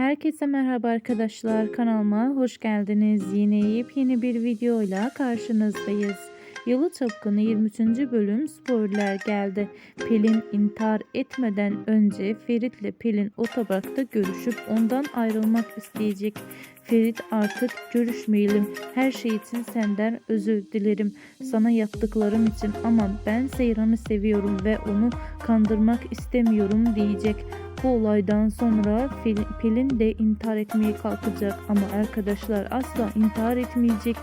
Herkese merhaba arkadaşlar kanalıma hoş geldiniz. Yine yepyeni bir videoyla karşınızdayız. Yalı Çapkını 23. bölüm spoiler geldi. Pelin intihar etmeden önce Ferit'le Pelin otoparkta görüşüp ondan ayrılmak isteyecek. Ferit artık görüşmeyelim. Her şey için senden özür dilerim. Sana yaptıklarım için ama ben Seyran'ı seviyorum ve onu kandırmak istemiyorum diyecek. Bu olaydan sonra Fil, Pelin de intihar etmeye kalkacak ama arkadaşlar asla intihar etmeyecek.